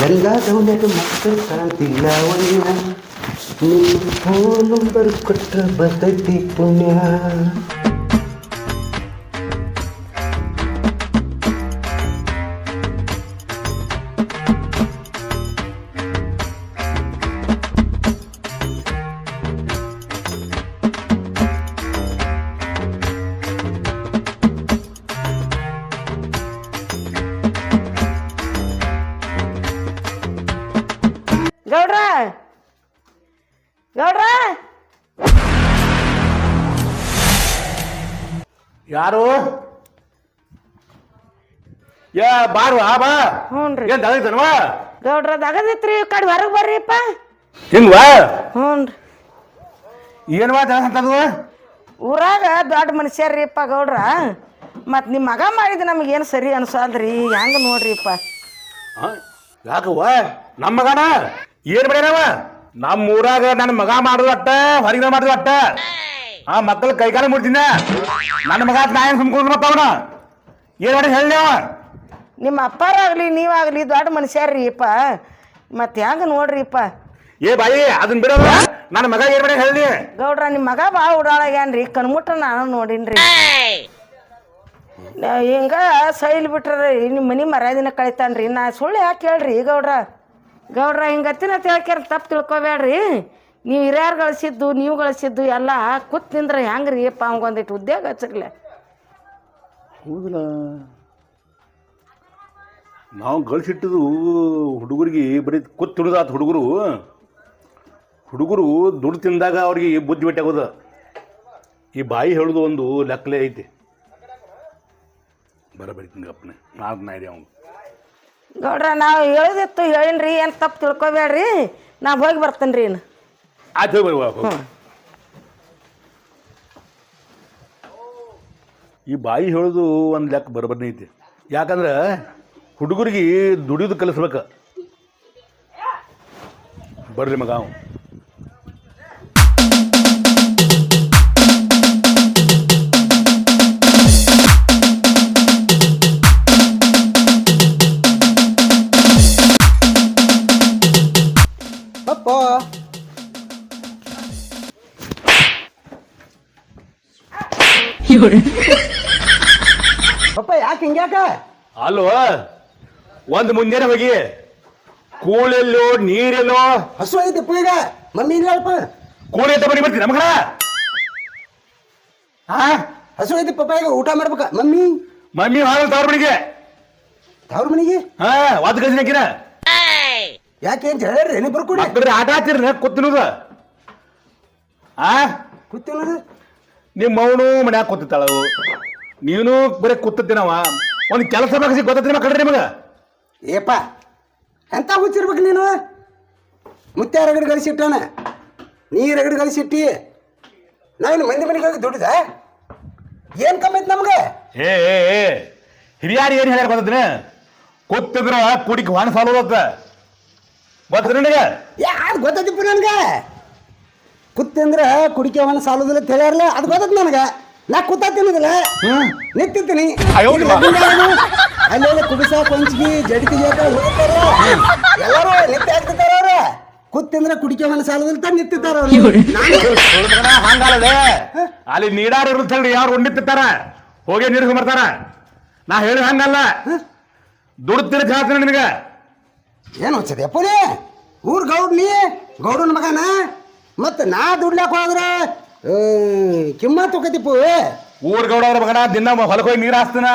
ಲಂಗಾದವನಾಗ ಮತ್ತೆ ಕಾಣ್ತಿಲ್ಲ ಅವನ್ನ ನಿಮ್ಮ ಫೋನ್ ನಂಬರ್ ಕೊಟ್ರ ಬರ್ತೈತಿ ಪುಣ್ಯ ಯಾರು? ಯಾ ಬಾರು ಆ ಬಾ. ಹ್ಞೂನ್ರಿ ಏನ್ ತಗೈತನ್ವ ಗೌಡ್ರ ದಗದಿತ್ರಿ ಕಡೆ ಹೊರಗೆ ಬರ್ರಿಪ್ಪ. ಹಿಂಗ್ವಾ ಹ್ಞೂನ್ರಿ ಏನ್ ವಾ ಅಂತದು ಊರಾಗ ದೊಡ್ಡ ಮನುಷ್ಯರ್ರಿಪ್ಪ ಗೌಡ್ರ. ಮತ್ತು ನಿಮ್ಮ ಮಗ ಮಾಡಿದ ಏನು ಸರಿ ಅನ್ಸಲ್ರಿ? ಹೆಂಗೆ ನೋಡ್ರಿಪ್ಪ? ಯಾಕವ್ವ? ನಮ್ಮ ಮಗನ? ಏನ್ ಮಾಡ್ಯಾನವ ನಮ್ಮ ಊರಾಗ ನನ್ನ ಮಗ ಮಾಡುದು ಅಟ್ಟ ಹೊರಗಿನ ಮಾಡುದು ಅಟ್ಟ ಆ ಮಕ್ಕಳ ಕೈಕಾಲ ಮುಡ್ತೀನಿ ನನ್ನ ಮಗ ನಾ ಏನ್ ಸುಮ್ಕೊಂಡು ಮತ್ತ ಅವನ. ಏನ್ ಮಾಡಿ ಹೇಳಿ ಅವ. ನಿಮ್ಮ ಅಪ್ಪಾರಾಗಲಿ ನೀವಾಗಲಿ ದೊಡ್ಡ ಮನುಷ್ಯರ್ರಿಪ್ಪ ಮತ್ತು ಹೆಂಗೆ ನೋಡ್ರಿಪ್ಪ ಏ ಬಾಯಿ ಅದನ್ನ ಬಿಡೋದ? ನನ್ನ ಮಗ ಏನ್ ಮಾಡಿ ಹೇಳಿ ಗೌಡ್ರ ನಿಮ್ಮ ಮಗ ಭಾಳ ಉಡಾಳಾಗ್ಯಾನ್ರಿ ಕಣ್ಮುಟ್ಟ ನಾನು ನೋಡಿನ್ರಿ. ನಾ- ಹಿಂಗ ಸೈಲ್ ಬಿಟ್ರಿ ನಿಮ್ಮ ಮನೆ ಮರ್ಯಾದಿನ ಕಳಿತಾನ್ರಿ. ನಾ ಸುಳ್ಳು ಯಾಕೆ ಹೇಳ್ರಿ ಗೌಡ್ರ? ಗೌಡ್ರ ಹಿಂಗತ್ತಿನ ತಿಳ್ಕ್ಯಾರ ತಪ್ಪು ತಿಳ್ಕೊಬೇಡ್ರಿ. ನೀವು ಹಿರಿಯರು ಗಳಿಸಿದ್ದು ನೀವು ಗಳಿಸಿದ್ದು ಎಲ್ಲ ಕೂತ್ ನಿಂದ್ರೆ ಹೆಂಗ್ರಿ? ಅಪ್ಪ ಅವಂಗೊಂದಿಟ್ಟು ಉದ್ಯೋಗ ಹಚ್ಚಿರ್ಲೆ ಹೌದಲ್ಲ. ನಾವು ಗಳಿಸಿಟ್ಟದು ಹುಡುಗರಿಗೆ ಬರೀ ಕೂತ್ ತಿಳಿದಾತ ಹುಡುಗರು. ಹುಡುಗರು ದುಡ್ಡು ತಿಂದಾಗ ಅವ್ರಿಗೆ ಬುದ್ಧಿ ಬಿಟ್ಟಾಗೋದು ಈ ಬಾಯಿ ಹೇಳೋದು ಒಂದು ಲೆಕ್ಕಲೇ ಐತಿ. ಬರಬರಿ ಗಪ್ಪನೆ ನಾಲ್ಕು ಇದೇ ಅವನು ಗೌಡ್ರ ನಾವು ಹೇಳಿದಿತ್ತು ಹೇಳಿನ್ರಿ ಏನು ತಪ್ಪು ತಿಳ್ಕೊಬೇಡ್ರಿ. ನಾ ಹೋಗಿ ಬರ್ತೇನೆ ರೀ ಇನ್ನು. ಬರುವ ಹೋಗು. ಈ ಬಾಯಿ ಹೇಳೋದು ಒಂದು ಲೆಕ್ಕ ಬರಬರ್ನೇ ಐತಿ. ಯಾಕಂದ್ರೆ ಹುಡುಗರಿಗೆ ದುಡಿಯೋದು ಕಲಿಸ್ಬೇಕು. ಬರ್ರಿ ಮಗ ಪಪ್ಪ ಯಾಕೆ ಹಿಂಗ್ಯಾಕ ಅಲ್ವ ಒಂದು ಮುಂಜಾನೆ ಹೋಗಿ. ಕೂಳೆಲ್ಲೋ ನೀರೆಲ್ಲೋ. ಹಸು ಐತೆ ಈಗ ಮಮ್ಮಿ ಇಲ್ಲಪ್ಪ. ಕೂಳಿ ಅಂತ ಬರಿ ಬರ್ತೀನಿ ನಮಗಳ ಹಾ ಹಸು ಐತೆ ಪಪ್ಪ ಈಗ ಊಟ ಮಾಡ್ಬೇಕ? ಮಮ್ಮಿ. ಮಮ್ಮಿ ಹಾಲು ತವ್ರ ಮನೆಗೆ. ತವ್ರ ಮನೆಗೆ? ಹಾ ವಾದ ಗಜನ ಹಾಕಿನ ಯಾಕೆ ಅಂತ ಹೇಳ್ರಿ ಇಬ್ಬರು ಬರ್ಕೊಡಿ ಮಕ್ಕಳ್ರಿ ಆಟ ಆಡ್ತಿರ ಕೂತಿನದ ಆ? ಕೂತಿನದು ನಿಮ್ಮ ಮೌನು ಮನ್ಯಾಗ ಕೂತಿತ್ತಾಳವು ನೀನು ಬರೀ ಕೂತಿದ್ದೀನವ. ಒಂದು ಕೆಲಸ ಬಗ್ಗೆ ಗೊತ್ತೈತಿ ಕಡ್ರಿ ನಿಮಗ? ಏಪ ಎಂತ ಹುಚ್ಚಿರ್ಬೇಕು ನೀನು? ಮುತ್ಯ ರಗಡ್ ಗಳಿಸಿಟ್ಟಾನ? ನೀ ರಗಡ್ ಗಳಿಸಿಟ್ಟಿ? ನಾನು ಮಂದಿ ಮನೆಗೆ ಹೋಗಿ ದುಡಿದ? ಏನ್ ಕಮ್ಮಿ ಐತೆ ನಮ್ಗೆ? ಏ ಏ ಏ ಹಿರಿಯಾರು ಏನು ಹೇಳ್ಯಾರ ಗೊತ್ತಿನ ಕೂತಿದ್ರ ಕುಡಿಕ್ ಹೊಣ ಸಾಲೋದತ್ತ ಗೊತ್ತ ನಿನಗೆ? ಯಾರು ಗೊತ್ತೈತಿಪ್ಪ ನನ್ಗೆ ಕುತ್ತಂದ್ರ ಅಂದ್ರೆ ಅವನ ಸಾಲುದಿಲ್ಲ ಅಂತ ಅದು ಗೊತ್ತೈತಿ ನನಗೆ. ನಾ ಕೂತ ತಿನ್ನೋದಿಲ್ಲ. ನಿಂತಿರ್ತೀನಿ? ಅಲ್ಲೆಲ್ಲ ಕುಬಿಸ ಕೊಂಚಿ ಜಡಿಕೆ ಜೇಕ ಎಲ್ಲರೂ ನಿತ್ಯ ಆಗ್ತಿರ್ತಾರ ಅವ್ರ. ಕುತ್ತಂದ್ರೆ ಕುಡಿಕೆ ಅವನ ಸಾಲುದಿಲ್ಲ ಅಂತ ನಿಂತಿರ್ತಾರ ಹಂಗಲ್ಲದೆ ಅಲ್ಲಿ ನೀಡಾರು ಇರುತ್ತಲ್ರಿ ಯಾರು ಉಂಡಿತ್ತಿರ್ತಾರ ಹೋಗಿ ನೀರು ಬರ್ತಾರ ನಾ ಹೇಳಿ ಹಂಗಲ್ಲ. ದುಡ್ತಿರ ಜಾತ್ರೆ ನಿನಗ. ಏನು ಹಚ್ಚದೆ ಅಪ್ಪನೇ ಊರ್ ಗೌಡ್ ನೀ ಗೌಡನ ಮಗನ? ಮತ್ತೆ ನಾ ದುಡ್ಲಾಕ ಹೋದ್ರ ಕಿಮ್ಮ ತೊಕತಿಪ್ಪು ಊರ್ ಗೌಡವ್ರ ಮಗನ ದಿನ ಹೊಲಕ್ಕೆ ಹೋಗಿ ನೀರು ಹಾಸ್ತಾನ?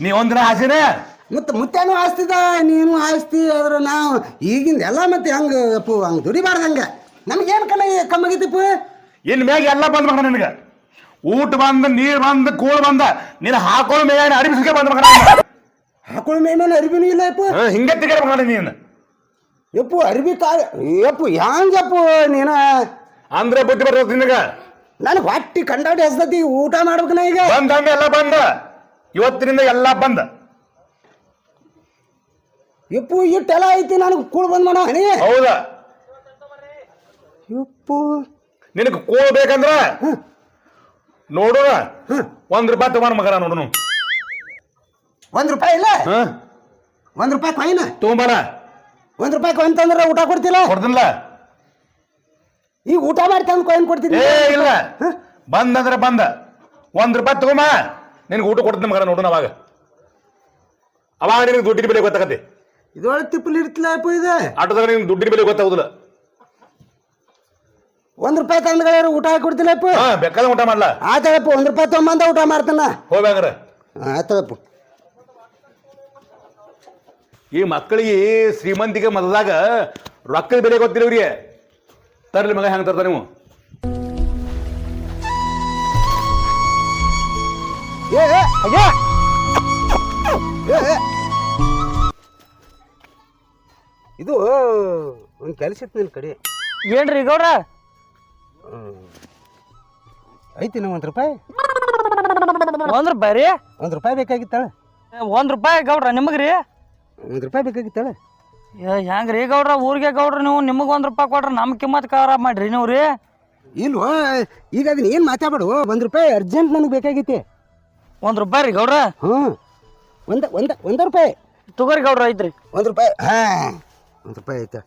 ನೀ ಒಂದಿನ ಹಾಸಿನ ಮತ್ತೆ ಮುತ್ಯಾನು ಹಾಸ್ತಿದ ನೀನು ಹಾಸ್ತಿ ಆದ್ರೆ ನಾವು ಈಗಿಂದ ಎಲ್ಲ ಮತ್ತೆ ಹಂಗ ಅಪ್ಪು ಹಂಗೆ ದುಡಿಬಾರ್ದಂಗೆ ನಮ್ಗೇನು ಕಮ್ಮಿ ಕಮ್ಮಾಗೈತಿಪ್ಪು ಇನ್ ಮ್ಯಾಗ ಎಲ್ಲ ಬಂದ್ ಮಗನ ನಿನ್ಗ. ಊಟ ಬಂದ ನೀರ್ ಬಂದ ಕೂಳ್ ಬಂದ ನೀನ್ ಹಾಕೊಳ್ಳೋ ಮೇಗ ಅರಿಬಿಸ್ಕೆ ಬಂದ ಮಗನ. ಹಾಕೊಳ್ಳೋ ಮೇ ಮೇಲೆ ಅರಿವಿನೂ ಇಲ್ಲ ಅಪ್ಪು. ಹಿಂಗೆ ಮಗನ ನೀನು. ಯಪ್ಪು ಅರ್ಬಿ ಕಾಳು ಯಪ್ಪು ಹ್ಯಾಂಗಪ್ಪು ನೀನು? ಆಂಧ್ರ ಬುದ್ಧಿ ಬರ್ತದ ನಿನಗ? ನನಗೆ ಹೊಟ್ಟಿ ಕಂಡಾಡಿ ಹಸ್ದತಿ ಊಟ ಮಾಡ್ಬೇಕು ನಾ ಈಗ? ಬಂದಂಗ ಎಲ್ಲ ಬಂದ. ಇವತ್ತಿನಿಂದ ಎಲ್ಲ ಬಂದ. ಯಪ್ಪು ಇಟ್ಟೆಲ್ಲ ಐತಿ ನನಗೆ ಕೂಳು ಬಂದ್ ಮಾಡೋ ಹನಿ. ಹೌದ. ಯಪ್ಪು ನಿನಗೆ ಕೂಳ್ ಬೇಕಂದ್ರ ನೋಡು ಒಂದ್ ರೂಪಾಯಿ ತಗೊಂಡ್ ಮಗನ ನೋಡುನು. ಒಂದ್ ರೂಪಾಯಿ ಇಲ್ಲ? ಹ. ಒಂದ್ ರೂಪಾಯಿ ಫೈನ್ ತಗೊಂಬಾರ. ಒಂದ್ ರೂಪಾಯಿ ಕಾಯಿನ್ ತಂದ್ರೆ ಊಟ ಕೊಡ್ತಿಲ್ಲ ಕೊಡ್ದಿಲ್ಲ ಈಗ ಊಟ ಮಾಡಿ ತಂದು ಕಾಯಿನ್ ಕೊಡ್ತೀನಿ. ಏ ಇಲ್ಲ. ಬಂದ್ ಅಂದ್ರೆ ಬಂದ. ಒಂದ್ ರೂಪಾಯಿ ತಗೊಂಬ. ನಿನ್ಗೆ ಊಟ ಕೊಡ್ತೀನಿ ಮಗ ನೋಡೋಣ ಅವಾಗ ಅವಾಗ ನಿನ್ಗೆ ದುಡ್ಡಿನ ಬೆಲೆ ಗೊತ್ತಾಗತ್ತೆ. ಇದೊಳಗೆ ತಿಪ್ಪಲಿ ಇರ್ತಿಲ್ಲ ಇದೆ? ಆಟೋದಾಗ ನಿನ್ ದುಡ್ಡಿನ ಬೆಲೆ ಗೊತ್ತಾಗುದಿಲ್ಲ. ಒಂದ್ ರೂಪಾಯಿ ತಂದ್ಗಳಾರ ಊಟ ಹಾಕಿ ಕೊಡ್ತಿಲ್ಲಪ್ಪ ಹಾ ಬೇಕಾದ್ರೆ ಊಟ ಮಾಡ್ಲಾ. ಆತಳಪ್ಪ ಒಂದ್ ರೂಪಾಯಿ ತಗೊಂಬಂದ ಊಟ ಮಾಡ್ತಾನ. ಹೋಗ್ಬೇಕ್ರ ಆತಳಪ್ಪ ಈ ಮಕ್ಕಳಿಗೆ ಶ್ರೀಮಂತಿಗೆ ಮದದಾಗ ರೊಕ್ಕದ ಬೆಲೆ ಗೊತ್ತಿಲ್ಲ ಇವ್ರಿಗೆ. ತರ್ಲಿ ಮಗ ಹೆಂಗ್ ತರ್ತಾರೆ ನೀವು ಏ ಏ, ಅಯ್ಯ! ಏ, ಏ. ಇದು ಒಂದು ಕೆಲಸ ಇತ್ತು ನಿನ್ನ ಕಡೆ. ಏನ್ರಿ ಗೌಡ್ರ? ಐತಿ ನಾವು ಒಂದು ರೂಪಾಯಿ? ಒಂದ್ ರೂಪಾಯಿ ರೀ? ಒಂದು ರೂಪಾಯಿ ಬೇಕಾಗಿತ್ತಳ ಒಂದ್ ರೂಪಾಯಿ ಗೌಡ್ರ ನಿಮಗ್ರಿ? ಒಂದು ರೂಪಾಯಿ ಬೇಕಾಗಿತ್ತಲ್ಲ? ಏ, ಹೆಂಗ್ರಿ? ಗೌಡ್ರ ಊರಿಗೆ ಗೌಡ್ರ ನೀವು ನಿಮಗ್ ಒಂದು ರೂಪಾಯಿ ಕೊಡ್ರಿ ನಮ್ ಕಿಮ್ಮತ್ ಖರಾಬ್ ಮಾಡ್ರಿ ನೀವು ರೀ ಇಲ್ವೋ? ಈಗ ಅದನ್ನ ಏನು ಮಾತಾಡ್ಬೇಡು? ಒಂದು ರೂಪಾಯಿ ಅರ್ಜೆಂಟ್ ನನಗೆ ಬೇಕಾಗಿತ್ತೆ ಒಂದು ರೂಪಾಯಿ ರೀ ಗೌಡ್ರ? ಹ್ಞೂ ಒಂದು ಒಂದು ಒಂದು ರೂಪಾಯಿ. ತಗೋರಿ ಗೌಡ್ರ ಐತ್ರಿ. ಒಂದು ರೂಪಾಯಿ. ಹಾಂ. ಒಂದು ರೂಪಾಯಿ ಐತೆ.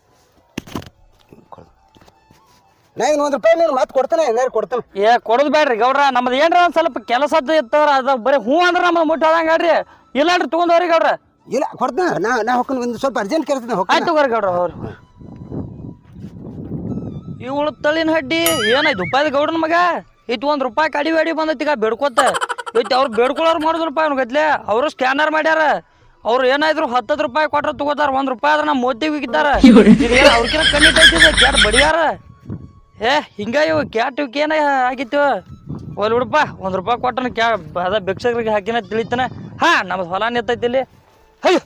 ನಾ ಇನ್ನು ಒಂದು ರೂಪಾಯಿ ನೀನು ಮಾತು ಕೊಡ್ತಾನೆ ಏನಾರು ಕೊಡ್ತಾನೆ. ಏ ಕೊಡೋದು ಬೇಡ್ರಿ ಗೌಡ್ರ. ನಮ್ದು ಏನ್ರ ಒಂದು ಸ್ವಲ್ಪ ಕೆಲಸದ್ದು ಇತ್ತಂದ್ರ ಅದು ಬರೀ ಹ್ಞೂ ಅಂದ್ರೆ ನಮ್ದು ಮುಟ್ಟ ಹೇಳ್ರಿ ಇಲ್ಲಾಂದ್ರೆ ತೊಗೊಂಡವ್ರಿ ಗೌಡ್ರ. ಇಲ್ಲ ಕೊಡ್ತೇನೆ. ನಾ ನಾ ಹೊಕ್ಕನ ಒಂದು ಸ್ವಲ್ಪ ಅರ್ಜೆಂಟ್ ಕೇಳ್ತೀನಿ ಆಯ್ತು ಹೋಗ್ತಾನೆ ಗೌಡ್ರ ಅವ್ರು ಇವಳು ತಳಿನ ಹಡ್ಡಿ ಏನಾಯ್ತು? ಉಪಾಯದ ಗೌಡನ ಮಗ? ಇತ್ತು ಒಂದು ರೂಪಾಯಿ ಕಡಿ ಬೇಡಿ ಬಂದೈತಿ ಈಗ ಬೇಡ್ಕೋತ. ಇತ್ತು ಅವ್ರು ಬೇಡ್ಕೊಳ್ಳೋರು ಮಾಡಿದ್ರಪ್ಪ ಅವ್ನ ಗದ್ಲೆ. ಅವರು ಸ್ಕ್ಯಾನರ್ ಮಾಡ್ಯಾರ. ಅವ್ರು ಏನಾದ್ರು ಹತ್ತತ್ತು ರೂಪಾಯಿ ಕೊಟ್ರ ತಗೋತಾರ ಒಂದ್ ರೂಪಾಯಿ ಆದ್ರೆ ನಮ್ಮ ಮೋದಿ ಅವ್ರಿಗಿನ ಕಮ್ಮಿ ಕಣ್ಣಿಟ್ಟೈತಿದೆ ಕ್ಯಾಟ್ ಬಡಿಯಾರ? ಏ ಹಿಂಗ ಇವು ಕ್ಯಾಟ್ ಇವಕ್ಕೆ ಏನ ಆಗಿತ್ತು? ಒಲ್ ಬಿಡಪ್ಪ ಒಂದ್ ರೂಪಾಯಿ ಕೊಟ್ಟನ ಕ್ಯಾ ಅದ ಭಿಕ್ಷಕರಿಗೆ ಹಾಕಿನ ತಿಳಿತಾನೆ. ಹಾ ನಮ್ದು ಹೊಲ ನಿಂತೈತಿ ಇಲ್ಲಿ. ಅಯ್ಯೋ.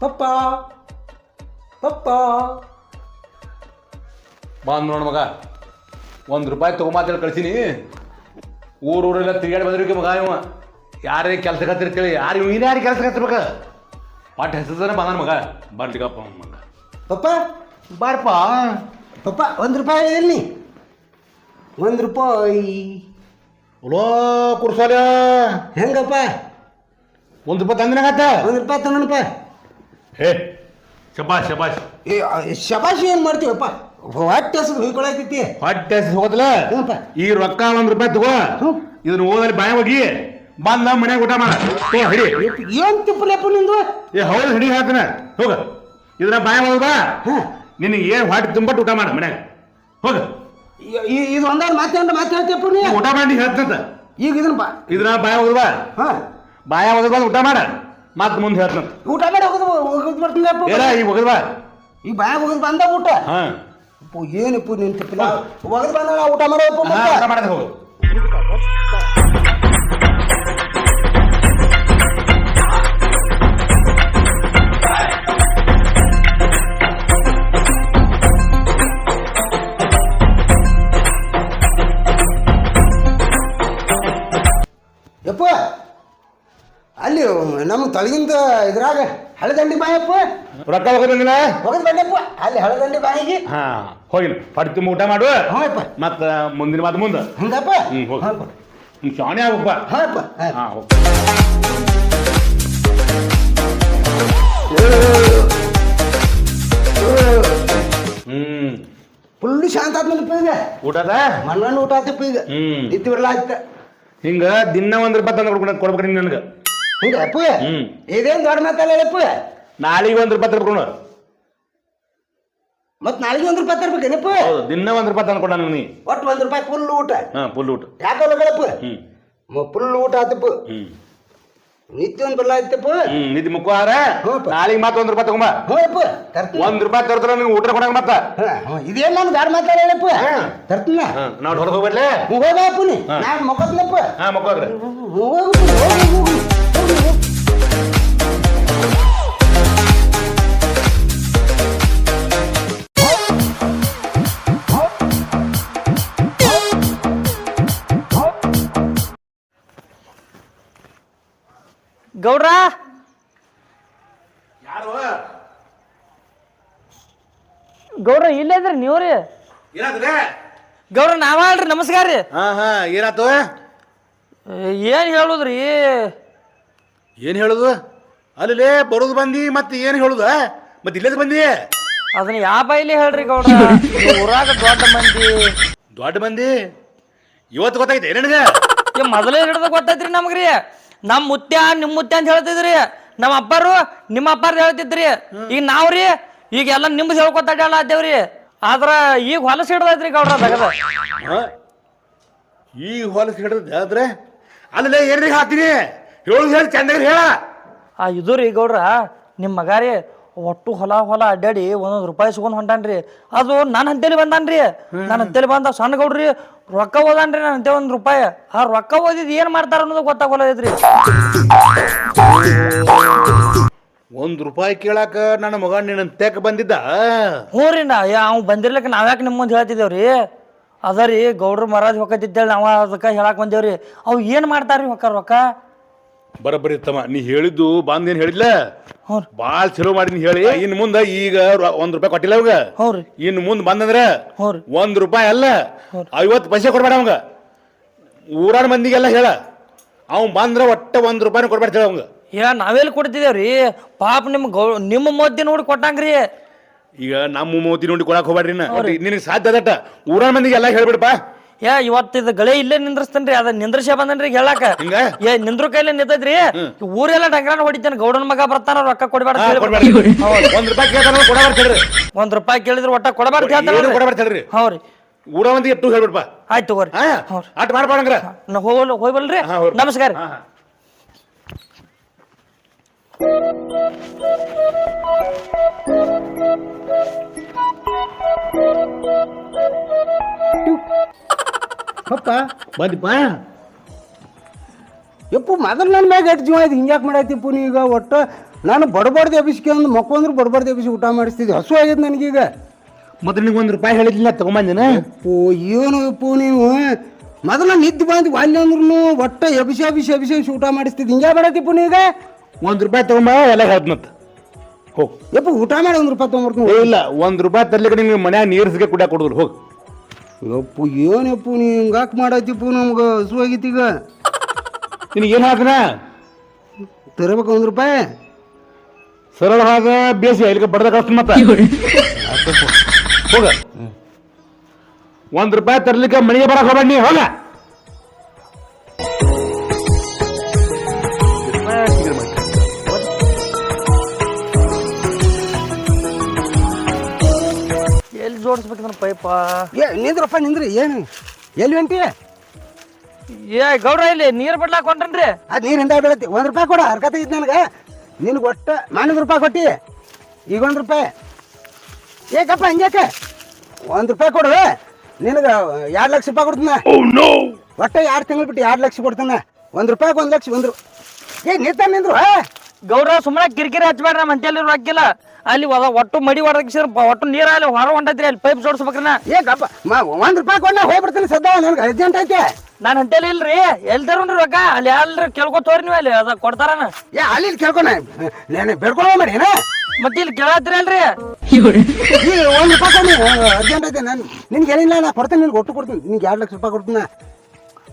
ಪಪ್ಪ. ಪಪ್ಪ. ಬಂದ್ ನೋಡ್ ಮಗ. ಒಂದ್ ರೂಪಾಯಿ ತಗೊಂಬಾತೇಳಿ ಕಳ್ಸೀನಿ. ಊರೂರೆಲ್ಲ ಊರೆಲ್ಲ ತಿರುಗಾಡಿ ಬಂದ್ರಿಗೆ ಮಗ ಇವ. ಯಾರೇ ಕೆಲಸ ಕತ್ತಿರ್ತೇಳಿ ಯಾರು ಇವ್ ಯಾರು ಕೆಲಸ ಕತ್ತಿರ್ಬೇಕ? ಪಾಟ್ ಹೆಸರು ಬಂದ ಮಗ. ಬರ್ಲಿಗಪ್ಪ ಅವ್ನ್ ಮಗ. ಪಪ್ಪ ಬಾರಪ್ಪ. ಪಪ್ಪ ಒಂದು ರೂಪಾಯಿ ಎಲ್ಲಿ? ಒಂದು ರೂಪಾಯಿ. ಲೋ ಕುರ್ಸಾಲ. ಹೆಂಗಪ್ಪ? ಒಂದು ರೂಪಾಯಿ ತಂದಿನಾಗತ್ತ ಒಂದು ರೂಪಾಯಿ ತಂದನಪ್ಪ ಹೇ ಶಬಾಷ್ ಶಬಾಷ್. ಏ ಶಬಾಷ್ ಏನು ಮಾಡ್ತೀವಪ್ಪ ಹೊಟ್ಟೆ ಹಸಿದು ಹುಯ್ಕೊಳತೈತಿ ಹೊಟ್ಟೆ ಹಸಿದು ಹ್ಞೂಪ್ಪ. ಈ ರೊಕ್ಕ ಒಂದು ರೂಪಾಯಿ ತಗೋ. ಹ್ಞೂ. ಇದನ್ನ ಹೋದಲ್ಲಿ ಬಾಯ ಹೋಗಿ. ಬಂದ ಮನ್ಯಾಗ ಊಟ ಮಾಡ. ತಗೋ ಹಿಡಿ. ಏನು ತಿಪ್ಪಲೆಪ್ಪ ನಿಂದು? ಏ ಹೌದು ಹಿಡಿ ಹೇಳ್ತಾನ. ಹೋಗ. ಇದನ್ನ ಬಾಯ ಹೋಗ ಬಾ. ಹಾಂ. ನಿನಗೆ ಏನ್ ಹೊಟ್ಟೆ ತುಂಬಟ್ಟು ಊಟ ಮಾಡ ಮನ್ಯಾಗ. ಹೋಗ. ಇದು ಒಂದಾರು ಮಾತಾಡ ಮಾತಾಡ್ತೀಯಪ್ಪ ನೀ. ಊಟ ಮಾಡಿ ಹೇಳ್ತಂತ ಈಗ ಇದನ್ನ ಬಾ. ಇದನ್ನ ಬಾಯ ಹೋಗ ಬಾ. ಹಾಂ. ಬಾಯ ಹೋಗದ್ ಬಂದು ಊಟ ಮಾಡ. ಮತ್ ಮುಂದೆ ಹೇಳ್ತಂತ ಊಟ ಮಾಡಿ ಹೋಗೋದು ಹೋಗೋದು ಬರ್ತೀನಪ್ಪ ಏನ ಈಗ ಹೋಗದ್ ಬಾ. ಈ ಬಾಯಾಗ ಹೋಗೋದು ಬಂದ ಊಟ. ಹಾ. ಏನಪ್ಪ ನಿನ್ ತಿಪ್ಪಲ? ಹೋಗೋದು ಬಂದ ಊಟ ಮಾಡೋಪ್ಪ ಹಾ, ಮತ್ತೆ. ಊಟ ಮಾಡದ ಹೋಗು. ನಮ್ಮ ತಲೆಗಿಂತ ಇದ್ರಾಗ ಹಳದಂಡಿ ಬಾಯಪ್ಪ. ರೊಕ್ಕ ಹೋಗೋದಿಲ್ಲ ಹೋಗೋದು ಬಂದಪ್ಪ. ಅಲ್ಲಿ ಹಳದಂಡಿ ಬಾಯಿಗೆ. ಹಾ ಹೋಗಿಲ್ಲ. ಹೊಟ್ಟೆ ಊಟ ಮಾಡು ಹ್ಞೂಪ್ಪ ಮತ್ತ ಮುಂದಿನ ಮಾತು ಮುಂದೆ? ಹಂಗಪ್ಪ? ಹ್ಮ್ ಹೋಗಿ. ಹ್ಮ್ ಶಾಣೆ ಆಗಪ್ಪ ಹಾ ಹೋಗ್. ಹ್ಮ್. ಫುಲ್ ಶಾಂತ ಆದ್ಮೇಲೆ ಈಗ. ಊಟದ ಮಣ್ಣಣ್ಣ ಊಟ ಆತಪ್ಪ ಈಗ. ಹ್ಮ್. ನಿತ್ತಿ ಬರಲ್ಲ ಆಯ್ತ. ಹಿಂಗ ದಿನ ಒಂದ್ ರೂಪಾಯಿ ತಂದು ಕೊಡ್ಬೇಕು ಕೊಡ್ಬೇಕ್ರಿ ನನಗೆ. ಹಿಂಗಪ್ಪ ಹ್ಮ್. ಇದೇನ್ ದೊಡ್ಡ ಮಾತಲ್ಲ ಹೇಳಪ್ಪ ನಾಳೆಗೆ ಒಂದ್ ರೂಪಾಯಿ ತರ್ಬೇಕು ಮತ್ತೆ ನಾಳೆಗೆ ಒಂದ್ ರೂಪಾಯಿ ತರ್ಬೇಕೇನಪ್ಪ ಹೌದು ದಿನ ಒಂದ್ ರೂಪಾಯಿ ತಂದು ಕೊಡ ನೀ. ಒಟ್ಟು ಒಂದ್ ರೂಪಾಯಿ ಫುಲ್ ಊಟ. ಹಾ ಫುಲ್ ಊಟ. ಯಾಕಲ್ಲಗಳಪ್ಪ ಹ್ಮ್. ಫುಲ್ ಊಟ ಆತಪ್ಪು ಹ್ಮ್. ನಿತ್ಯ ಒಂದ್ ಬಲ್ಲ ಆಯ್ತಪ್ಪ ಹ್ಮ್ ನಿಧಿ ಮುಖವಾರ ಹ್ಞೂಪ್ಪ. ನಾಳೆಗೆ ಮತ್ತೆ ಒಂದ್ ರೂಪಾಯಿ ತಗೊಂಬ ತರ್ತೀನಿ. ಒಂದ್ ರೂಪಾಯಿ ತರ್ತಾರ ನಿಂಗೆ ಊಟ ಕೊಡಂಗ ಮತ್ತ. ಹಾ, ಹಾ, ಇದೇನ್ ನಾನು ದಾಡ್ ಮಾತಾಡಪ್ಪ. ತರ್ತೀನ? ನಾವು ಹೊರಗೆ ಹೋಗ್ಬರ್ಲೆ ಹೋಗಪ್ಪ ನೀ. ಹಾ. ನಾ ಮಕ್ಕತ್ನಪ್ಪ ಹಾ ಮಕ್ಕೋಗ್ರಿ ಗೌಡ್ರ? ಯಾರು? ಗೌಡ್ರ ಇಲ್ಲೇ ಇದ್ರಿ ನೀವು ರೀ ಏನಾದ್ರೆ? ಗೌಡ್ರ ನಾವ ಅಲ್ರಿ ನಮಸ್ಕಾರ ರೀ. ಹಾ ಹಾ ಏನಾತು? ಏನು ಹೇಳುದ್ರಿ? ಏನ್ ಹೇಳುದು? ಅಲ್ಲೇ ಬರೋದು ಬಂದಿ ಮತ್ತೆ ಏನ್ ಹೇಳುದ? ಮತ್ತೆ ಇಲ್ಲದ ಬಂದಿ? ಅದನ್ನ ಯಾವ ಬೈಲಿ ಹೇಳ್ರಿ ಗೌಡ್ರ? ಊರಾಗ ದೊಡ್ಡ ಮಂದಿ. ದೊಡ್ಡ ಮಂದಿ? ಇವತ್ತು ಗೊತ್ತಾಯ್ತು ನಿನಗೆ? ಈ ಮೊದಲೇ ಹಿಡಿದ ಗೊತ್ತೈತ್ರಿ ನಮಗ್ರಿ. ನಮ್ಮ ಮುತ್ಯ ನಿಮ್ಮ ಮುತ್ಯ ಅಂತ ಹೇಳ್ತಿದ್ರಿ. ನಮ್ಮ ಅಪ್ಪಾರು ನಿಮ್ಮ ಅಪ್ಪಾರ ಹೇಳ್ತಿದ್ರಿ. ಈಗ ನಾವ್ರಿ ಈಗ ಎಲ್ಲ ನಿಮ್ದು ಹೇಳ್ಕೊತಾಡಲ್ಲ ಅದೇವ್ರಿ ಆದ್ರ ಈಗ ಹೊಲಸ್ ಹಿಡ್ದೈತ್ರಿ ಗೌಡ್ರ ದಗದ. ಈ ಹೊಲಸು ಹಿಡಿದ ಆದ್ರೆ ಅಲ್ಲೇ ಏನ್ರಿ ಹಾಕ್ತೀನಿ? ಹೇಳುದು ಹೇಳಿ ಚಂದಾಗ ಹೇಳ. ಆ ಇದು ರೀ ಗೌಡ್ರ ನಿಮ್ಮ ಮಗ ರೀ ಒಟ್ಟು ಹೊಲ ಹೊಲ ಅಡ್ಡಾಡಿ ಒಂದೊಂದು ರೂಪಾಯಿ ಸಿಗೊಂಡ್ ಹೊಂಟಾನ್ರಿ. ಅದು ನನ್ನ ಹಂತೇಲಿ ಬಂದಾನ್ರಿ. ನನ್ನ ಹಂತೇಲಿ ಬಂದ ಸಣ್ಣ ಗೌಡ್ರಿ ರೊಕ್ಕ ಓದಾನ್ರಿ ಹಂತೆ ಒಂದು ರೂಪಾಯಿ. ಆ ರೊಕ್ಕ ಓದಿದ್ ಏನ್ ಮಾಡ್ತಾರ ಅನ್ನೋದು ಗೊತ್ತಾಗೋಲ್ಲೈತ್ರಿ ಒಂದ್ ರೂಪಾಯಿ ಕೇಳಾಕ ನನ್ನ ಮಗ ನಿನ್ನ ತೆಕ್ ಬಂದಿದ್ದ? ಹ್ಞೂ ರೀ ನಾ ಅವ್ ಬಂದಿರ್ಲಿಕ್ಕೆ ನಾವ್ಯಾಕೆ ನಿಮ್ಮ ಮುಂದೆ ಹೇಳ್ತಿದ್ದೇವ್ರಿ? ಅದ ರೀ ಗೌಡ್ರ ಮರಾಜ್ ಹೊಕ್ಕತ್ತಿದ್ದೇಳಿ ನಾವ ಅದಕ್ಕೆ ಹೇಳಕ್ ಬಂದೇವ್ರಿ. ಅವ್ ಏನ್ ಮಾಡ್ತಾರ್ರಿ ಹೊಕ್ಕ ರೊಕ್ಕ? ಬರಬ್ಬರಿ ತಮ್ಮ ನೀ ಹೇಳಿದ್ದು ಬಂದ್ ಏನ್ ಹೇಳಿದ್ಲ? ಬಾಳ್ ಚಲೋ ಮಾಡಿದ್ನಿ ಹೇಳಿ. ಇನ್ ಮುಂದ ಈಗ ರೊ- ಒಂದ್ ರೂಪಾಯಿ ಕೊಟ್ಟಿಲ್ಲ ಅವಾಗ. ಇನ್ ಮುಂದ್ ಬಂದಂದ್ರ ಒಂದ್ ರೂಪಾಯಿ ಅಲ್ಲ. ಐವತ್ತು ಪೈಸೆ ಕೊಡ್ಬೇಡ ಅವಂಗ. ಊರಾಡ ಮಂದಿಗೆಲ್ಲ ಹೇಳ. ಅವ್ ಬಂದ್ರ ಒಟ್ಟ ಒಂದ್ ರೂಪಾಯಿ ಕೊಡ್ಬೇಡ ಹೇಳ ಅವಂಗ. ಏ ನಾವೆಲ್ಲಿ ಕೊಡ್ತಿದೇವ್ರಿ ಪಾಪ ನಿಮ್ ಗೌ ನಿಮ್ಮ ಮೋದಿ ನೋಡಿ ಕೊಟ್ಟಂಗ್ರಿ ಈಗ ನಮ್ಮ ಮೋದಿ ನೋಡಿ ಕೊಡಕ್ ಹೋಗ್ಬೇಡ್ರಿ ನಿನಗೆ ಸಾಧ್ಯ ಮಂದಿಗೆಲ್ಲ ಮಂದಿಗೆ ಎಲ್ಲ ಹೇಳ್ಬಿಡಪ್ಪ. ಏ ಇವತ್ತಿದ ಇದು ಗಳೆ ಇಲ್ಲೇ ನಿಂದ್ರಸ್ತೇನ್ರಿ ಅದ ನಿಂದ್ರಸೇ ಬಂದನ್ರಿ ಹೇಳಾಕ. ಹಿಂಗ? ಏ ನಿಂದ್ರು ಕೈಲೇ ನಿಂತೈತ್ರಿ. ಊರೆಲ್ಲ ಡಂಗ್ರಾನ ಹೊಡಿತೇನೆ ಗೌಡನ ಮಗ ಬರ್ತಾನ ರೊಕ್ಕ ಕೊಡಬೇಡ ಕೊಡ್ಬೇಡ್ರಿ. ಒಂದ್ ರೂಪಾಯಿ ಕೇಳ್ತಾನ ಒಂದ್ ರೂಪಾಯಿ ಕೇಳಿದ್ರೆ ಒಟ್ಟ ಕೊಡಬಾರ್ದು ಏನು ಹೇಳ್ತಾರ ಕೊಡಬಾರ್ದು ಹೇಳ್ರಿ. ಹ್ಞೂ ರೀ. ಊರ ಮಂದಿ ಎಷ್ಟು ಆಯ್ತು ತಗೋರಿ. ಹಾ ಆಟ ಮಾಡ್ಬಾರಂಗ್ರ ನಾ ಹೋಗಲ್ ಹೋಗ್ಬಲ್ರಿ. ಹಾ, ಹೋಗ್ರಿ. ನಮಸ್ಕಾರ ಹಾ ಹಾ. ಅಪ್ಪ ಬಂದಿಪ್ಪ ಯಪ್ಪು ಮೊದಲು ನನ್ನ ಮ್ಯಾಗ ಎಷ್ಟು ಜೀವ ಇದು ಹಿಂಗ್ಯಾಕೆ ಮಾಡಾಯ್ತಿಪ್ಪು ನೀ ಈಗ? ಒಟ್ಟು ನಾನು ಬಡಬಡ್ದು ಎಬ್ಬಿಸ್ಕೊಂಡು ಮಕ್ಕೊಂದ್ರೆ ಬಡಬಾರ್ದು ಎಬ್ಬಿಸಿ ಊಟ ಮಾಡಿಸ್ತಿದ್ದೆ. ಹಸು ಆಗೈತೆ ನನಗೀಗ ಮೊದಲು ನಿಂಗೆ ಒಂದ್ ರೂಪಾಯಿ ಹೇಳಿದ್ದಿಲ್ಲ ತಗೊಂಬಂದಿನ? ಓ ಏನು ಅಪ್ಪು ನೀವು? ಮೊದಲ ನಿದ್ದು ಬಂದು ವಾಲ್ಯ ಅಂದ್ರೂ ಒಟ್ಟು ಎಬ್ಬಿಸಿ ಎಬ್ಬಿಸಿ ಎಬ್ಬಿಸಿ ಊಟ ಮಾಡಿಸ್ತಿದ್ದೆ. ಹಿಂಗೆ ಮಾಡಾಯ್ತಿಪ್ಪು ನೀ ಈಗ? ಒಂದ್ ರೂಪಾಯಿ ತಗೊಂಬ ಎಲ್ಲ ಹೇಳ್ತ ಹೋಗಿ ಯಪ್ಪ ಊಟ ಮಾಡಿ ಒಂದು ರೂಪಾಯಿ ತೊಗೊಂಬರ್ತೀನಿ ಏ ಇಲ್ಲ ಒಂದ್ ರೂಪಾಯಿ ತರ್ಲಿಕ್ಕೆ ನಿಮ್ಗೆ ಮನ್ಯಾಗ ನೀರ್ಸ್ಗೆ ಕುಡಿಯಾಕ ಕೊಡುದ್ರು ಹೋಗಿ. ಯಪ್ಪು ಏನಪ್ಪು ನೀ ಹಿಂಗಾಕ್ ಮಾಡಾಯ್ತಿಪ್ಪು ನಮ್ಗೆ ಹಸು ಆಗೈತಿ ಈಗ. ನಿನಗೆ ಏನು ಹಾಕನ? ತರಬೇಕು ಒಂದು ರೂಪಾಯಿ? ಸರಳ ಹಾಗ ಬೇಸಿ ಇಲ್ಲಿಗೆ ಬಡ್ದ ಕಷ್ಟ ಮತ್ತ. ಹೋಗ. ಒಂದ್ ರೂಪಾಯಿ ತರ್ಲಿಕ್ಕೆ ಮನೆಗೆ ಬರಕ್ ಹೋಗ್ಬೇಡಿ ಹೋಗ. ಎಲ್ಲಿ ಜೋಡಿಸ್ಬೇಕು ನನ್ನ ಪೈಪ. ಏ ನಿಂದ್ರಪ್ಪ ನಿಂದ್ರಿ. ಏನು? ಎಲ್ಲಿ ಹೊಂಟಿ? ಏ ಗೌಡ್ರ ಇಲ್ಲಿ ನೀರ್ ಬಿಡ್ಲಾಕ್ ಹೊಂಟನ್ರಿ ಅದು ನೀರಿಂದ ಬೀಳತಿ ಒಂದು ರೂಪಾಯಿ ಕೊಡ ಹರ್ಕತ್ ಐತಿ ನನಗೆ. ನಿನಗೆ ಒಟ್ಟು ನಾನ್ನೂರು ರೂಪಾಯಿ ಕೊಟ್ಟಿ. ಈಗ ಒಂದು ರೂಪಾಯಿ. ಏಕಪ್ಪ ಹಂಗ್ಯಾಕೆ? ಒಂದು ರೂಪಾಯಿ ಕೊಡು. ನಿನಗೆ ಎರಡು ಲಕ್ಷ ರೂಪಾಯಿ ಕೊಡ್ತೀನಿ. ಒಟ್ಟು ಎರಡು ತಿಂಗಳು ಬಿಟ್ಟು ಎರಡು ಲಕ್ಷ ಕೊಡ್ತಾನ. ಒಂದು ರೂಪಾಯಿಗೆ ಒಂದು ಲಕ್ಷ ಒಂದು ಏ ನಿಂತ ನಿಂದ್ರು? ಗೌಡ್ರ ಸುಮ್ಮನೆ ಕಿರಿಕಿರಿ ಹಚ್ಬೇಡ್ರಿ ನಮ್ಮ ಹಂತಲ್ಲಿ ರೊಕ್ಕಿಲ್ಲ ಅಲ್ಲಿ ಒದ- ಒಟ್ಟು ಮಡಿ ಹೊಡೆದ ಒಟ್ಟು ನೀರ ಅಲ್ಲಿ ಹೊರ ಹೊಂಟೈತ್ರಿ ಅಲ್ಲಿ ಪೈಪ್ ಜೋಡಿಸ್ಬೇಕ್ರಿ ನಾ. ಏ ಗಪ್ಪ ಮ ಒಂದು ರೂಪಾಯಿ ಕೊಡ ಹೋಗ್ಬಿಡ್ತೀನಿ ಸದ್ದ ನನಗೆ ಅರ್ಜೆಂಟ್ ಐತೆ ನಾನು ಅಂತೇಳಿ ಇಲ್ರಿ ಎಲ್ದಾರ ರೊಕ್ಕ ಅಲ್ಲಿ ಎಲ್ರಿ ಕೇಳ್ಕೊತೋರಿ ನೀವು ಅಲ್ಲಿ ಅದ ಕೊಡ್ತಾರನ ಏ ಅಲ್ಲಿ ಕೇಳ್ಕೊಣ ಬೇಡ್ಕೊಳ ಮಾಡಿ ಏನ? ಮತ್ತೆ ಇಲ್ಲಿ ಕೇಳತ್ರಿ ಅಲ್ರಿ. ಒಂದ್ ರೂಪಾಯಿ ಕೊಡಿ ಅರ್ಜೆಂಟ್ ಐತೆ ನಾನು ನಿನ್ಗೆ ಏನಿಲ್ಲ ನಾ ಕೊಡ್ತೀನಿ ನಿನ್ಗೆ ಒಟ್ಟು ಕೊಡ್ತೀನಿ ನಿನ್ಗೆ ಎರಡು ಲಕ್ಷ ರೂಪಾಯಿ ಕೊಡ್ತೀನಿ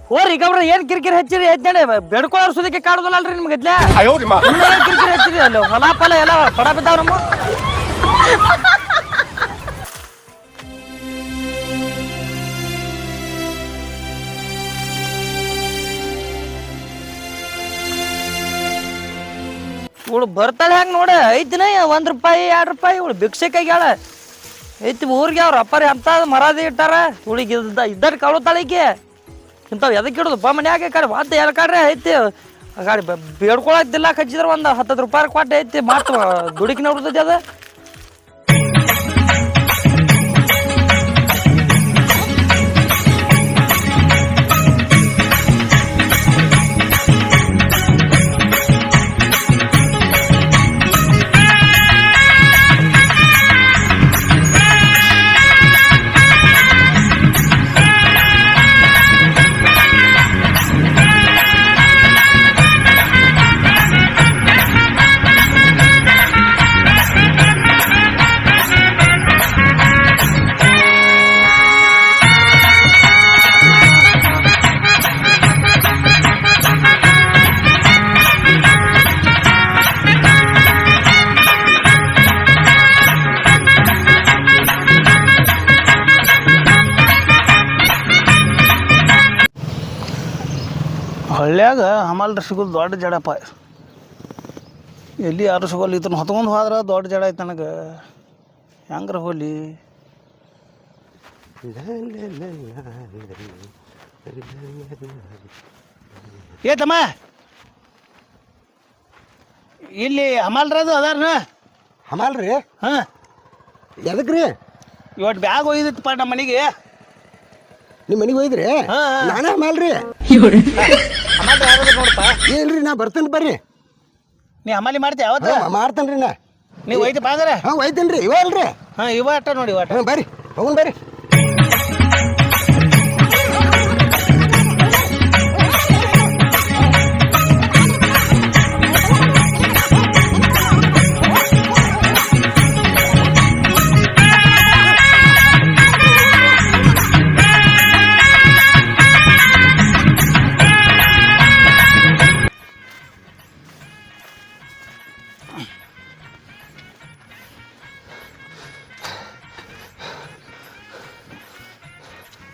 ಹೋರಿ ಗೌಡ್ರ ಏನ್ ಕಿರಿಕಿರಿ ಹಚ್ಚಿರಿ? ಎದ್ದೇಳಿ ಬೆಡ್ಕೊಳ್ಳೋರ್ ಸುದಕ್ಕೆ ಕಾಣುದಿಲ್ಲ ಅಲ್ರಿ ನಿಮ್ಗೆ ಎದ್ಲೆ ಕಿರಿಕಿರಿ ಹಚ್ಚಿರಿ? ಅಲ್ಲಿ ಹೊಲ ಪಲ ಎಲ್ಲ ಪಡ ಬಿದ್ದಾವ ನಮ್ಮ. ಇವಳು ಬರ್ತಾಳೆ ಹೆಂಗ್ ನೋಡ? ಐತಿನ ಒಂದ್ ರೂಪಾಯಿ ಎರಡ್ ರೂಪಾಯಿ ಇವಳು ಭಿಕ್ಷೆಕಾಗ್ಯಾಳ ಐತಿ ಊರಿಗೆ ಅವ್ರ ಅಪ್ಪಾರಿ ಅಂತ ಮರಾದಿ ಇಟ್ಟಾರ. ಇವಳಿಗೆ ಇದ್ದ ಕಳುತ್ತಾಳಿಕೆ ಕಳುತ್ತಾಳ ಈಕೆ ಇಂಥವ್ ಎದಕ್ಕೆ ಇಡೋದು ಬಾ ಮನ್ಯಾಗ ಕಡೆ ವಾದ ಎಲ್ಲ ಕಾಡ್ರೆ ಐತಿ? ಗಾಡಿ ಬೇಡ್ಕೊಳಕ್ತಿಲ್ಲ ಹಚ್ಚಿದ್ರೆ ಒಂದು ಹತ್ತತ್ತು ರೂಪಾಯಿ ಕೊಟ್ಟು ಐತಿ. ಮಾತು ದುಡುಕಿ ನೋಡ್ತೈತಿ ಅದ. ಹಳ್ಳ್ಯಾಗ ಹಮಾಲ್ರ ಸಿಗೋದು ದೊಡ್ಡ ಜಡಪ್ಪ ಎಲ್ಲಿ ಯಾರು ಸಿಗೋಲ್ಲ ಇದನ್ನು ಹೊತ್ಕೊಂಡು ಹೋದ್ರೆ ದೊಡ್ಡ ಜಡ ಐತೆ ನನಗೆ. ಹೆಂಗ್ರ ಹೋಲಿ? ಏ ತಮ್ಮ! ಇಲ್ಲಿ ಹಮಾಲ್ರದು ಅದಾರನ? ಹಮಾಲ್ರಿ ಹಾಂ. ಎದಕ್ ರೀ? ಇವತ್ತು ಬ್ಯಾಗ್ ಒಯ್ದಿತ್ತಪ್ಪ ನಮ್ಮ ಮನೆಗೆ. ನಿಮ್ಮ ಮನೆಗೆ ಹೋಯ್ದ್ರಿ ಹಾಂ. ನಾನೇ ಹಮಾಲ್ರಿ ಹಮಾಲ್ರ ಯಾರು ನೋಡಪ್ಪ ಏನ್ರಿ ನಾ ಬರ್ತೇನೆ ಬರ್ರಿ. ನೀ ಹಮಾಲಿ ಮಾಡ್ತೀಯ ಯಾವತ್ತು? ಮಾಡ್ತೇನ್ರಿ ನಾ. ನೀವು ಒಯ್ತಿ ಅಂದ್ರೆ ಹಾಂ ಒಯ್ತೇನ್ರಿ ಇವ ಅಲ್ರಿ. ಹಾಂ ಇವ ಅಟ್ಟ ನೋಡಿ ಇವ ಅಟ್ಟ. ಹಾಂ ಬರ್ರಿ ಹೋಗೋಣ ಬರ್ರಿ.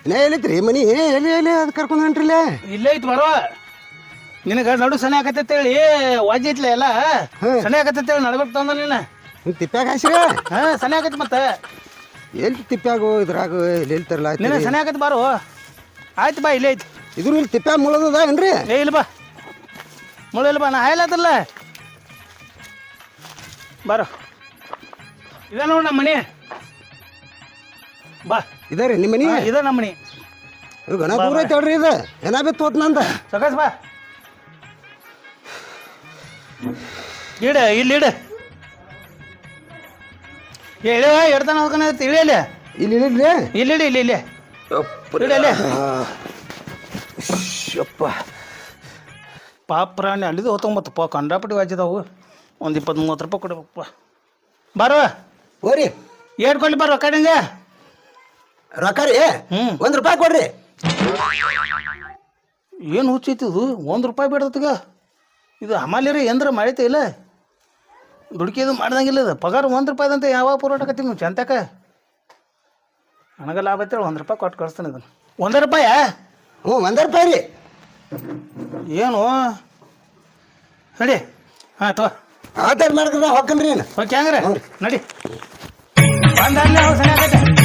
ಇನ್ನ ಎಲ್ಲಿತ್ರಿ ಮನಿ ಎಲ್ಲಿ ಎಲ್ಲಿ ಅದು ಕರ್ಕೊಂಡು ಹೊಂಟ್ರಿಲ್ಲ ಇಲ್ಲೇ ಐತಿ ಬರೋ. ನಿನಗೆ ನಡು ಸಣ್ಣ ಆಕತ್ತೈತೆ ಹೇಳಿ. ವಾಜಿ ಐತ್ಲ ಎಲ್ಲ. ಸನಿ ಹೇಳಿ ನಡ್ಬೇಕು ತಂದ ನೀನು. ತಿಪ್ಪ್ಯಾಗ ಹಾಸಿರ. ಹಾಂ ಸನಿ ಆಕೈತಿ ಮತ್ತೆ. ಎಲ್ಲಿ ತಿಪ್ಪ್ಯಾಗು ಇದ್ರಾಗ ಎಲ್ಲಿ ಎಲ್ಲಿ ತರಲ್ಲ ನಿನ್ನ ಸಣ್ಣ ಆಕೈತಿ ಬಾರು. ಆಯ್ತು ಬಾ ಇಲ್ಲೇ ಐತಿ. ಇದ್ರ ಇಲ್ಲಿ ತಿಪ್ಪ್ಯಾಗ ಮುಳದದ ಏನ್ರಿ? ಏ ಇಲ್ಲ ಬಾ. ಮುಳ ಇಲ್ಲ ಬಾ ನಾ ಹಾಯ್ಲತ್ತಲ್ಲ ಬಾರೋ. ಇದ ನೋಡಿ ನಮ್ಮ ಮನೆ. ಬಾ. ಇದ ರೀ ನಿಮ್ಮ ಮನೆ? ಇದೆ ಇದ ನಮ್ಮ ಮನೆ. ಇದು ಗಣ ದೂರ ಐತೆ ಹೇಳ್ರಿ ಇದು. ಏನ ಬಿತ್ತು ಹೋತ್ ನಂದ? ಸಕಾಸ್ ಬಾ. ಇಡ ಇಲ್ಲಿ ಇಡ. ಹೇಳ ಎಡ್ತಾನ ಹೋಗ್ತಾನೆ ಇಳಿ ಇಲ್ಲಿ ಇಲ್ಲಿ ಇಲ್ಲಿ? ಇಲ್ಲಿ ಇಡಿ ಇಲ್ಲಿ ಇಲ್ಲಿ. ಇಡಿ ಅಲ್ಲಿ. ಯಪ್ಪ. ಪಾಪ ಪ್ರಾಣಿ ಅಲ್ಲಿದು ಹೊತ್ತೊಂಬತ್ತಪ್ಪ ಕಂಡಾಪಟ್ಟಿ ವಾಜಿದಾವು ಒಂದು ಇಪ್ಪತ್ತು ಮೂವತ್ತು ರೂಪಾಯಿ ಕೊಡ್ಬೇಕಪ್ಪ. ಬಾರೋ. ಹೋರಿ. ಏಡ್ಕೊಳ್ಳಿ ಬಾರೋ ಕಡೆಂಗೆ. ರೊಕ್ಕ ರೀ. ಒಂದ್ ರೂಪಾಯಿ ಕೊಡ್ರಿ. ಏನು ಹುಚ್ಚೈತಿ ಇದು? ಒಂದು ರೂಪಾಯಿ ಬೇಡತ್ತೀಗ ಇದು ಹಮಾಲಿರಿ ಎಂದ್ರ ಮಾಡೈತೆ ಇಲ್ಲ? ದುಡುಕಿದು ಮಾಡ್ದಂಗಿಲ್ಲ ಇದು. ಪಗಾರ ಒಂದು ರೂಪಾಯಿದಂತೆ ಯಾವಾಗ ಪೂರಾಟಕತ್ತಿ ನೀವು ಚಂತಕ? ನನಗೆ ಲಾಭ ಐತೆ ಒಂದು ರೂಪಾಯಿ ಕೊಟ್ಟು ಕಳಿಸ್ತಾನೆ ಇದನ್ನು. ಒಂದೇ ರೂಪಾಯ? ಹ್ಞೂ ಒಂದ್ ರೂಪಾಯಿ ರೀ. ಏನು? ನಡಿ. ಹಾಂ ತೋ ಆತಾಡ್ ಮಾಡ್ಕೊಂಡ ಹೊಕ್ಕನ್ರಿ ಏನು ಓಕೆ ಹಂಗ್ರೆ? ನಡಿ. ಬಂದಾದ್ಮೇಲೆ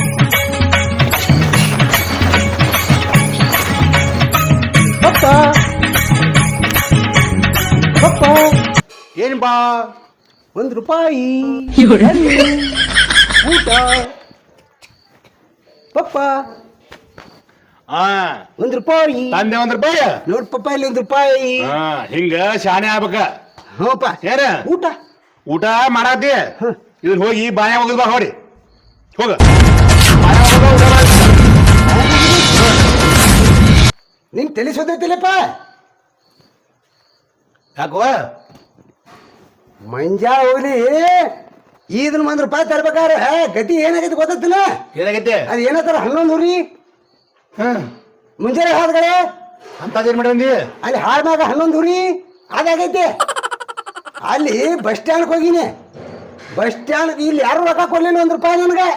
ಏನ್ ಬಾ? ಒಂದ್ ರೂಪಾಯಿ. ಊಟ. ಪಪ್ಪ ಆ. ಒಂದ್ ರೂಪಾಯಿ. ತಂದೆ ಒಂದ್ ರೂಪಾಯಿ. ನೋಡ್ ಪಪ್ಪ ಇಲ್ಲಿ ಒಂದ್ ರೂಪಾಯಿ. ಹಾ ಹಿಂಗ ಶಾಣೆ ಆಗ್ಬೇಕ. ಹೋಪ ಏನ? ಊಟ. ಊಟ ಮಾಡಾತಿ? ಇದನ್ ಹೋಗಿ ಬಾಯ ಹೋಗುದ್ ಬಾ ಹೊಡಿ. ಹೋಗ. ಬಾಯಾಗ ಹೋಗು, ಊಟ ಮಾಡು. ನಿನ್ ತಿಳಿಸೋದೈತಿಲ್ಲಪ್ಪ ಯಾಕೋ ಮಂಜಾ ಹೋಗ್ಲಿ. ಇದನ್ನ ಒಂದ್ ರೂಪಾಯಿ ತರ್ಬೇಕಾರ ಗತಿ ಏನಾಗೈತಿ ಗೊತ್ತಿಲ್ಲ ಏನಾಗೈತೆ? ಅದ್ ಏನತ್ತಾರ ಹನ್ನೊಂದು ಊರಿ ಹ್ಮ್ ಮುಂಜಾನೆ ಹಾದ್ಗಡೆ. ಅಂತದೇನ್ ಮಾಡಿ ಬಂದಿ ಅಲ್ಲಿ ಹಾಡ್ಮ್ಯಾಗ ಹನ್ನೊಂದು ಊರಿ ಅದಾಗೈತೆ. ಅಲ್ಲಿ ಬಸ್ ಸ್ಟ್ಯಾಂಡ್ಗೆ ಹೋಗಿನಿ. ಬಸ್ ಸ್ಟ್ಯಾಂಡ್ ಇಲ್ಲಿ ಯಾರು ರೊಕ್ಕ ಕೊಡ್ಲಿಲ್ಲ ಒಂದ್ ರೂಪಾಯಿ ನನಗೆ?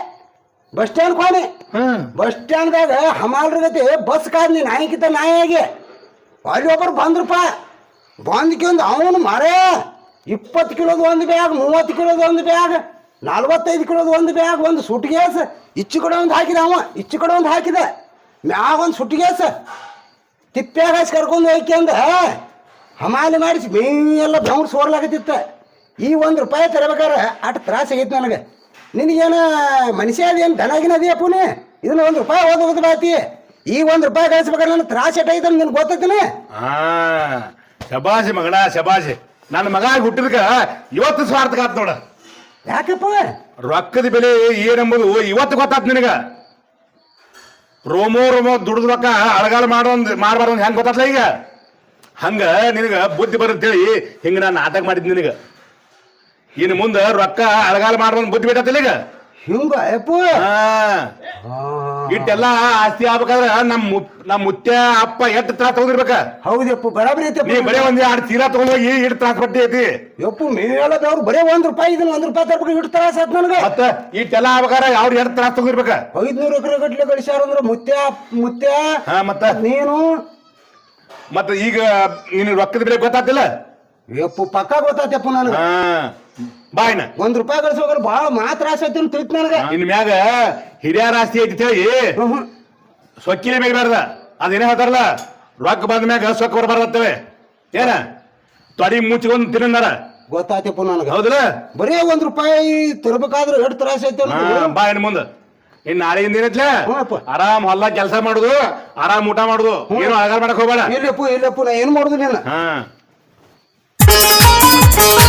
ಬಸ್ ಸ್ಟ್ಯಾಂಡ್ ಕೋಣೆ ಬಸ್ ಬಸ್ ಸ್ಟ್ಯಾಂಡ್ದಾಗ ಹಮಾಲ್ರ ಗತಿ ಬಸ್ ಕಾದ್ನಿ ನಾಯಿಕಿತ ನಾಯಿಯಾಗಿ ಅಲ್ಲಿ ಒಬ್ಬರು ಬಂದ್ರಪ್ಪ. ಬಂದ್ಕೊಂದು ಅವನು ಮರೆ. ಇಪ್ಪತ್ತು ಕಿಲೋದು ಒಂದು ಬ್ಯಾಗ್ ಮೂವತ್ತು ಕಿಲೋದು ಒಂದು ಬ್ಯಾಗ್ ನಲ್ವತ್ತೈದು ಕಿಲೋದು ಒಂದು ಬ್ಯಾಗ್ ಒಂದು ಸುಟ್ಗೇಸ್ ಇಚ್ಚು ಕಡೆ ಒಂದು ಹಾಕಿದ ಅವ. ಇಚ್ಚು ಕಡೆ ಒಂದು ಹಾಕಿದ. ಮ್ಯಾಗ ಒಂದು ಸುಟ್ಗೇಸ್ ತಿಪ್ಪ್ಯಾಗ ಹಚ್ಚಿ ಕರ್ಕೊಂಡು ಹೋಯ್ಕೆಂದ ಹಮಾಲಿ ಮಾಡಿಸಿ. ಎಲ್ಲ ಬೆವ್ರು ಸೋರ್ಲಾಗತ್ತಿತ್ತ. ಈ ಒಂದು ರೂಪಾಯಿ ತರಬೇಕಾದ್ರೆ ಅಟ್ ತ್ರಾಸ ಆಗೈತೆ ನನಗೆ. ನಿನಗೇನ ಮನುಷ್ಯ ಅದೇನು ದನಾಗಿನ ಅದೇಪುನೇ ಇದನ್ನ ಒಂದು ರೂಪಾಯಿ ಓದೋದು ಬಾತಿ. ಈ ಒಂದು ರೂಪಾಯಿ ಕಳಿಸ್ಬೇಕಾದ್ರೆ ನನ್ನ ತ್ರಾಸ ಎಟ್ಟೈತೆ ನಿನ್ಗೆ ಗೊತ್ತೈತನೇ? ಆ ಶಬಾಷಿ ಮಗಳ ಶಬಾಷಿ. ನನ್ನ ಮಗ ಹುಟ್ಟಿದ್ಕ ಇವತ್ತು ಸ್ವಾರ್ಥಕ ಆತ್ ನೋಡ. ಯಾಕಪ್ಪ? ರೊಕ್ಕದ ಬೆಲೆ ಏನೆಂಬುದು ಇವತ್ತು ಗೊತ್ತಾತ್ ನಿನಗ. ರೋಮೋ ರೋಮೋ ದುಡ್ದು ರೊಕ್ಕ ಅಳಗಾಲ ಮಾಡೋಂದ್ ಮಾಡಬಾರ್ದು ಹೆಂಗ್ ಗೊತ್ತಾತ್ಲ ಈಗ? ಹಂಗ ನಿನಗ ಬುದ್ಧಿ ಬರಂತೇಳಿ ಹಿಂಗ ನಾನು ನಾಟಕ ಮಾಡಿದ್ ನಿನಗ. ಇನ್ನು ಮುಂದ ರೊಕ್ಕ ಅಳಗಾಲ ಮಾಡೋನ್ ಬುದ್ಧಿ ಬೇಕತ್ತಿಲ್ಲ ಈಗ? ಹಿಂಗ ಅಪ್ಪ ಹಾ. ಇಟ್ಟೆಲ್ಲ ಆಸ್ತಿ ಆಗ್ಬೇಕಾದ್ರ ನಮ್ ನಮ್ ಮುತ್ಯ ಅಪ್ಪ ಎಷ್ಟ್ ತ್ರಾಸ ತಗೊಂಡಿರ್ಬೇಕ? ಹೌದಪ್ಪ ಬರಾಬರಿ ನೀ ಬರೇ ಒಂದ್ ಎರಡು ಚೀಲ ತಗೊಂಡೋಗಿ ಇಟ್ ತ್ರಾಸ ಪಟ್ಟಿ ಐತಿ. ಯಪ್ಪು ಮೇಲೆಲ್ಲ ಅವ್ರು ಬರೇ ಒಂದ್ ರೂಪಾಯಿ ಇದನ್ನ ಒಂದ್ ರೂಪಾಯಿ ತರ್ಬೇಕು ಇಟ್ಟು ತ್ರಾಸ ಆತ್ ನನಗೆ. ಮತ್ತೆ ಇಟ್ಟೆಲ್ಲ ಆಗ್ಬೇಕಾದ್ರ ಅವ್ರು ಎರಡು ತ್ರಾಸ ತಗೊಂಡಿರ್ಬೇಕ? ಐದ್ನೂರು ಎಕರೆ ಗಟ್ಲೆ ಗಳಿಸ್ಯಾರ ಅಂದ್ರ ಮುತ್ಯ ಮುತ್ಯ ಹಾ ಮತ್ತ? ನೀನು ಮತ್ತ ಈಗ ನಿನ್ ರೊಕ್ಕದ ಬೆಲೆ ಗೊತ್ತಾಗ್ತಿಲ್ಲ? ಯಪ್ಪು ಪಕ್ಕ ಗೊತ್ತಾತಪ್ಪ ನನಗೆ. ಬಾಯ್ನ ಒಂದ್ ರೂಪಾಯಿ ಗಳಿಸ್ಬೇಕಾದ್ರೆ ಬಹಳ ಮಾತ್ರ ಆಸೆ ಐತಿ ತಿಳಿತ್ ನನಗೆ. ಇನ್ ಮ್ಯಾಗ ಹಿರಿಯರ ಆಸ್ತಿ ಐತಿ ಹೇಳಿ. ಸೊಕ್ಕಿನ ಮ್ಯಾಗ ಬೇಡ್ದ ಅದೇನೇ ಹೇಳ್ತಾರಲ್ಲ? ರೊಕ್ಕ ಬಂದ ಮ್ಯಾಗ ಸೊಕ್ಕ ಬರಬಾರ್ದತ್ತವೆ ಏನ? ತೊಡಿ ಮುಚ್ಚಿಕೊಂಡು ತಿನ್ನಂದಾರ ಗೊತ್ತಾತಪ್ಪ ನನಗೆ. ಹೌದಲ್ಲ? ಬರೀ ಒಂದ್ ರೂಪಾಯಿ ತರ್ಬೇಕಾದ್ರೆ ಎಷ್ಟು ತ್ರಾಸ ಐತಿ ಹಾ, ಅನ್ನೋದು. ಬಾ ಇನ್ ಮುಂದ. ಇನ್ ನಾಳೆಯಿಂದ ಏನೈತ್ಲ. ಆರಾಮ್ ಹೊಲ ಕೆಲಸ ಮಾಡುದು ಆರಾಮ್ ಊಟ ಮಾಡುದು. ಏನು ಆಗಾರ ಮಾಡಕ್ ಹೋಗ್ಬೇಡ. ಇಲ್ಲಪ್ಪ ಇಲ್ಲಪ್ಪ ನಾ ಏನ್ ಮಾಡುದು ನೀನು? ಹಾ. Thank.